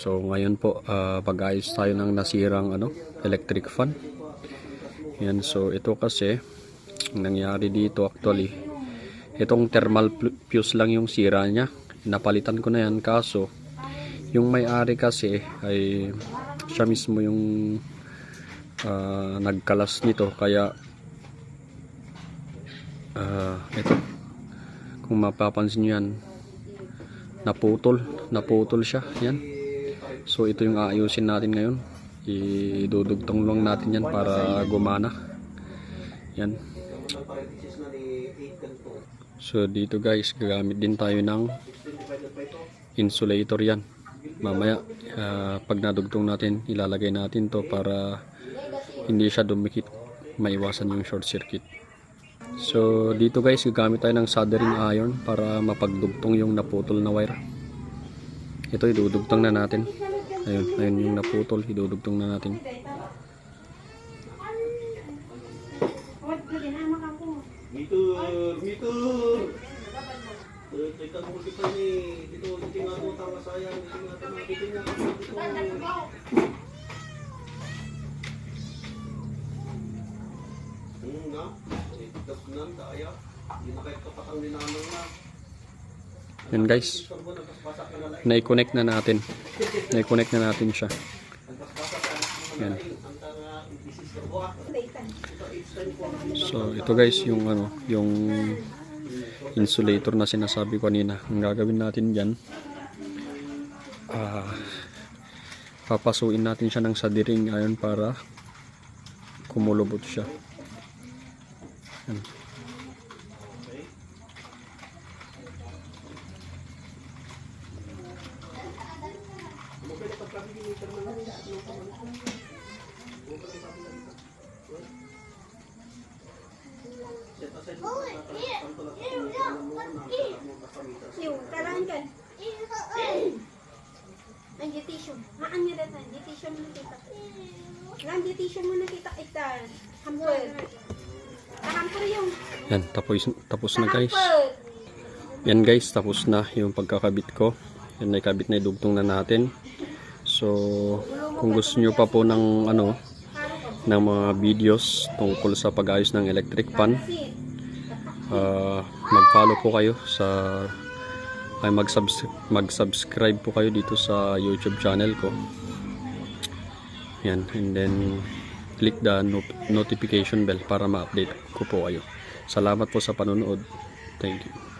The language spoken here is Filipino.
So ngayon po ah, pag-ayos tayo ng nasirang ano, electric fan. Yan so ito kasi ang nangyari dito actually itong thermal fuse lang yung sira niya. Napalitan ko na yan kaso yung may-ari kasi ay siya mismo yung ah, nagkalas nito kaya ah, ito kung mapapansin nyo yan naputol naputol siya yan so ito yung aayusin natin ngayon. Idudugtong lang natin yan para gumana. Yan. So dito guys gagamit din tayo ng insulator yan. Mamaya ah, pag nadugtong natin ilalagay natin to para hindi siya dumikit. Maiwasan yung short circuit. So dito guys, gagamit tayo ng soldering iron para mapagdugtong yung naputol na wire. Ito idudugtong na natin. Ayun, ayun yung naputol, idudugtong na natin. Eh. Hmm na. Itas nan kaya. Di na kahit kapatang ninanong na. Yan guys, na na-connect na natin. Na-connect na natin siya. Yan. So ito guys, yung ano, yung insulator na sinasabi ko kanina. Ang gagawin natin diyan, ah papasuin natin siya ng sadiring ayon para kumulubot siya. Yan. Yung karaan kan. Ang ditisyon. Haan nga datan. Ditisyon mo nakita. Lang ditisyon mo nakita. Itan. Hamper. Hamper yung. Yan, tapos tapos na guys. Yan guys, tapos na yung pagkakabit ko. Yan nakabit na idugtong na natin. So, kung gusto nyo pa po ng ano, ng mga videos tungkol sa pag-ayos ng electric pan, ah, mag-follow po kayo sa ay mag-subs- mag-subscribe po kayo dito sa YouTube channel ko. Yan, and then click the not- notification bell para ma-update ko po kayo. Salamat po sa panonood. Thank you.